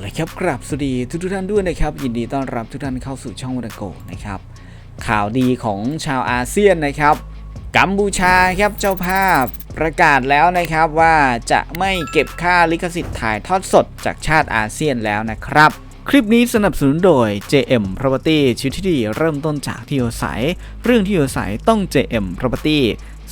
เลยครับกราบสวัสดีทุกทุกท่านด้วยนะครับ ยินดีต้อนรับทุกท่านเข้าสู่ช่องวันโกนะครับ ข่าวดีของชาวอาเซียนนะครับ กัมพูชาครับเจ้าภาพประกาศแล้วนะครับว่าจะไม่เก็บค่าลิขสิทธิ์ถ่ายทอดสดจากชาติอาเซียนแล้วนะครับ คลิปนี้สนับสนุนโดย JM Property ชีวิตที่ดีเริ่มต้นจากที่อยู่อาศัย เรื่องที่อยู่อาศัยต้อง JM Property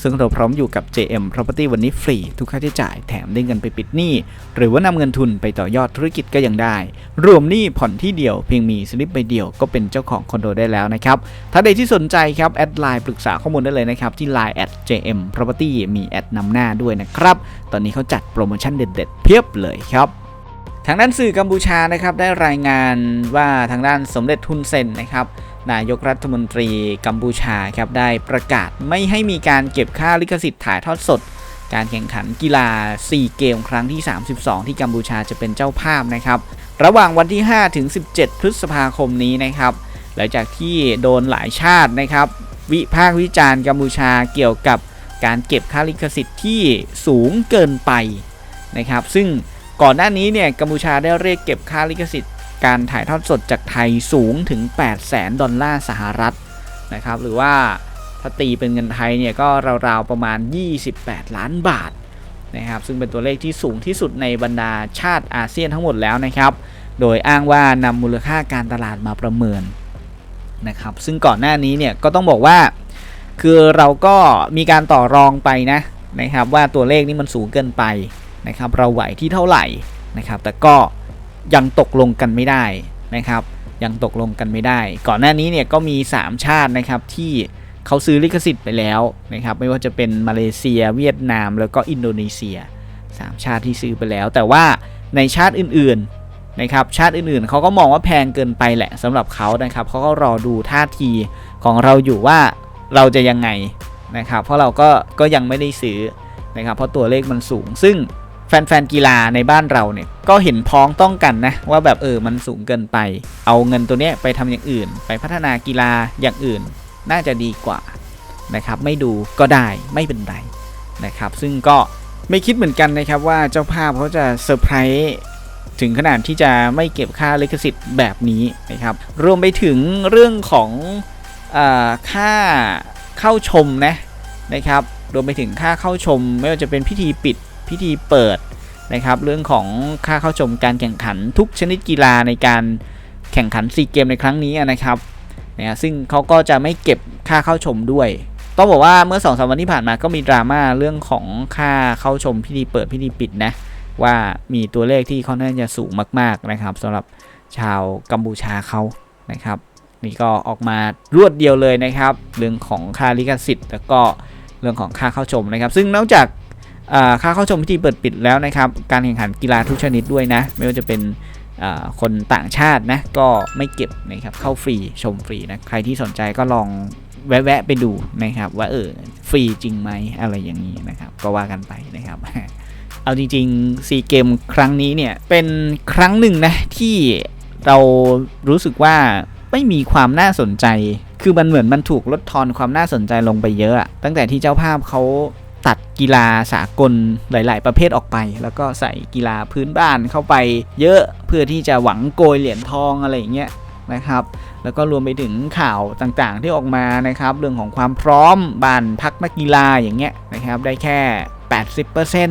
ซึ่งเราพร้อมอยู่กับ JM Property วันนี้ฟรี ทุกค่าใช้จ่ายแถมได้เงินไปปิดหนี้ หรือว่านำเงินทุนไปต่อยอดธุรกิจก็ยังได้ รวมหนี้ผ่อนที่เดียวเพียงมีสลิปใบเดียวก็เป็นเจ้าของคอนโดได้แล้วนะครับ ถ้าใดที่สนใจครับแอดไลน์ปรึกษาข้อมูลได้เลยนะครับ ที่ Line at JM Property มีแอดนำหน้าด้วยนะครับ ตอนนี้เขาจัดโปรโมชั่นเด็ดๆ เพียบเลยครับทางด้านสื่อกัมพูชานะครับได้รายงานว่าทางด้านสมเด็จทุนเซนนะครับ นายกรัฐมนตรีกัมพูชาครับได้ประกาศไม่ให้มีการเก็บค่าลิขสิทธิ์ถ่ายทอดสด การแข่งขันกีฬา 4 เกมครั้งที่ 32 ที่กัมพูชาจะเป็นเจ้าภาพนะครับ ระหว่างวันที่ 5 ถึง 17 พฤษภาคมนี้นะครับหลังจากที่โดนหลายชาตินะครับ วิพากษ์วิจารณ์กัมพูชาเกี่ยวกับการเก็บค่าลิขสิทธิ์ที่สูงเกินไปนะครับ ซึ่งก่อนหน้านี้เนี่ยกัมพูชาได้เรียกเก็บค่าลิขสิทธิ์ การถ่ายทอดสดจากไทยสูงถึง 8 0 0แสนดอลลาร์สหรัฐนะครับ หรือว่าถ้าตีเป็นเงินไทยเนี่ยก็ราวๆประมาณ 28 ล้านบาทนะครับ ซึ่งเป็นตัวเลขที่สูงที่สุดในบรรดาชาติอาเซียนทั้งหมดแล้วนะครับ โดยอ้างว่านำมูลค่าการตลาดมาประเมินนะครับ ซึ่งก่อนหน้านี้เนี่ยก็ต้องบอกว่า คือเราก็มีการต่อรองไปนะนะครับ ว่าตัวเลขนี้มันสูงเกินไปนะครับ เราไหวที่เท่าไหร่นะครับ แต่ก็ ยังตกลงกันไม่ได้นะครับยังตกลงกันไม่ได้ ก่อนหน้านี้เนี่ยก็มี 3 ชาตินะครับที่เขาซื้อลิขสิทธิ์ไปแล้วนะครับไม่ว่าจะเป็นมาเลเซีย เวียดนาม แล้วก็อินโดนีเซีย 3 ชาติที่ซื้อไปแล้ว แต่ว่าในชาติอื่นๆนะครับชาติอื่นๆเขาก็มองว่าแพงเกินไปแหละสำหรับเขานะครับเขาก็รอดูท่าทีของเราอยู่ว่าเราจะยังไงนะครับเพราะเราก็ก็ยังไม่ได้ซื้อนะครับเพราะตัวเลขมันสูง ซึ่ง แฟนๆกีฬาในบ้านเราเนี่ยก็เห็นพ้องต้องกันนะว่าแบบเออมันสูงเกินไป เอาเงินตัวเนี้ยไปทำอย่างอื่น ไปพัฒนากีฬาอย่างอื่น น่าจะดีกว่านะครับไม่ดูก็ได้ไม่เป็นไรนะครับซึ่งก็ไม่คิดเหมือนกันนะครับว่าเจ้าภาพเขาจะเซอร์ไพรส์ถึงขนาดที่จะไม่เก็บค่าลิขสิทธิ์แบบนี้นะครับรวมไปถึงเรื่องของอาค่าเข้าชมนะนะครับรวมไปถึงค่าเข้าชมไม่ว่าจะเป็นพิธีปิด พิธีเปิดนะครับ เรื่องของค่าเข้าชมการแข่งขันทุกชนิดกีฬาในการแข่งขันซีเกมในครั้งนี้นะครับนะซึ่งเขาก็จะไม่เก็บค่าเข้าชมด้วย ต้องบอกว่าเมื่อ2อสวันที่ผ่านมาก็มีดราม่าเรื่องของค่าเข้าชมพิธีเปิดพิธีปิดนะว่ามีตัวเลขที่ค่อนข้างจะสูงมาก ๆนะครับสำหรับชาวกัมพูชาเขานะครับ นี่ก็ออกมารวดเดียวเลยนะครับ เรื่องของค่าลิขสิทธิ์ แล้วก็เรื่องของค่าเข้าชมนะครับ ซึ่งนอกจาก ค่าเข้าชมพิธีเปิดปิดแล้วนะครับ การแข่งขันกีฬาทุกชนิดด้วยนะ ไม่ว่าจะเป็นคนต่างชาตินะ ก็ไม่เก็บนะครับ เข้าฟรีชมฟรีนะ ใครที่สนใจก็ลองแวะ ๆ ไปดูนะครับ ว่าเออฟรีจริงไหมอะไรอย่างนี้นะครับ ก็ว่ากันไปนะครับ เอาจริงๆซีเกมครั้งนี้เนี่ย เป็นครั้งหนึ่งนะ ที่เรารู้สึกว่าไม่มีความน่าสนใจ คือมันเหมือนมันถูกลดทอนความน่าสนใจลงไปเยอะ ตั้งแต่ที่เจ้าภาพเขา ตัดกีฬาสากลหลาย ๆ ประเภทออกไป แล้วก็ใส่กีฬาพื้นบ้านเข้าไปเยอะเพื่อที่จะหวังโกยเหรียญทองอะไรอย่างเงี้ยนะครับแล้วก็รวมไปถึงข่าวต่างๆ ที่ออกมานะครับ เรื่องของความพร้อมบ้านพักนักกีฬาอย่างเงี้ยนะครับ ได้แค่ 80%น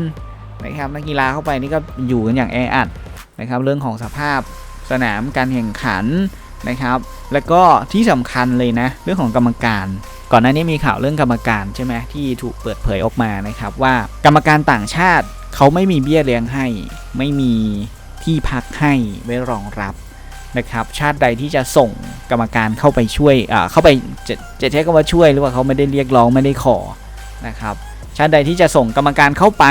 ะครับนักกีฬาเข้าไปนี่ก็อยู่กันอย่างแออัดนะครับ เรื่องของสภาพสนามการแข่งขันนะครับ แล้วก็ที่สำคัญเลยนะ เรื่องของกรรมการ ก่อนหน้านี้มีข่าวเรื่องกรรมการใช่ไหมที่ถูกเปิดเผยออกมานะครับว่ากรรมการต่างชาติเขาไม่มีเบี้ยเลี้ยงให้ ไม่มีที่พักให้ไว้รองรับนะครับชาติใดที่จะส่งกรรมการเข้าไปช่วยเข้าไปจะจะใช้คำว่าช่วยหรือว่าเขาไม่ได้เรียกร้องไม่ได้ขอนะครับชาติใดที่จะส่งกรรมการเข้าไป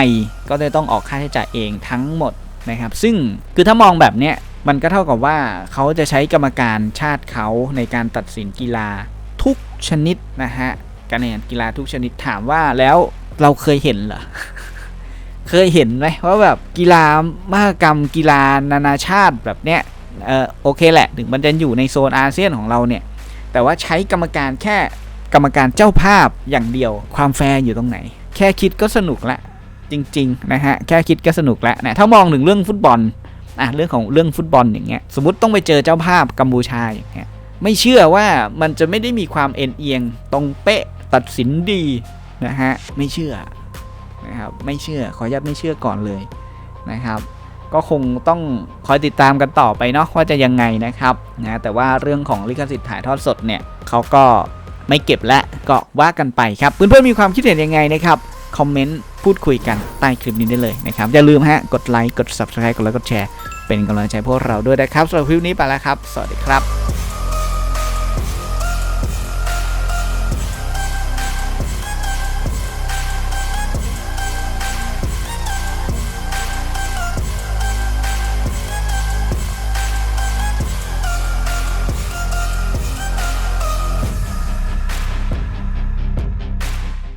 ก็จะต้องออกค่าใช้จ่ายเองทั้งหมดนะครับ ซึ่งคือถ้ามองแบบเนี้ยมันก็เท่ากับว่าเขาจะใช้กรรมการชาติเขาในการตัดสินกีฬา ชนิดนะฮะการแข่งขันกีฬาทุกชนิดถามว่าแล้วเราเคยเห็นเหรอเคยเห็นไหมว่าแบบกีฬามหกรรมกีฬานานาชาติแบบเนี้ยเออโอเคแหละ ถึงมันจะอยู่ในโซนอาเซียนของเราเนี่ย แต่ว่าใช้กรรมการแค่กรรมการเจ้าภาพอย่างเดียว ความแฟร์อยู่ตรงไหน แค่คิดก็สนุกละ จริง ๆ นะฮะ แค่คิดก็สนุกล้วนะถ้ามองถึงเรื่องฟุตบอลอะเรื่องของเรื่องฟุตบอลอย่างเงี้ยสมมติต้องไปเจอเจ้าภาพกัมพูชาอย่างเงี้ย ไม่เชื่อว่ามันจะไม่ได้มีความเอ็นเอียง ตรงเป๊ะตัดสินดีนะฮะไม่เชื่อนะครับไม่เชื่อขออนุญาตไม่เชื่อก่อนเลยนะครับ ก็คงต้องคอยติดตามกันต่อไปเนาะว่าจะยังไงนะครับนะแต่ว่าเรื่องของลิขสิทธิ์ถ่ายทอดสดเนี่ยเขาก็ไม่เก็บและก็ว่ากันไปครับเพื่อนๆมีความคิดเห็นยังไงนะครับคอมเมนต์พูดคุยกันใต้คลิปนี้ได้เลยนะครับ อย่าลืมฮะกดไลค์กด Subscribe กดไลค์กดแชร์เป็นกำลังใจพวกเราด้วยนะครับสำหรับคลิปนี้ไปแล้วครับ สวัสดีครับ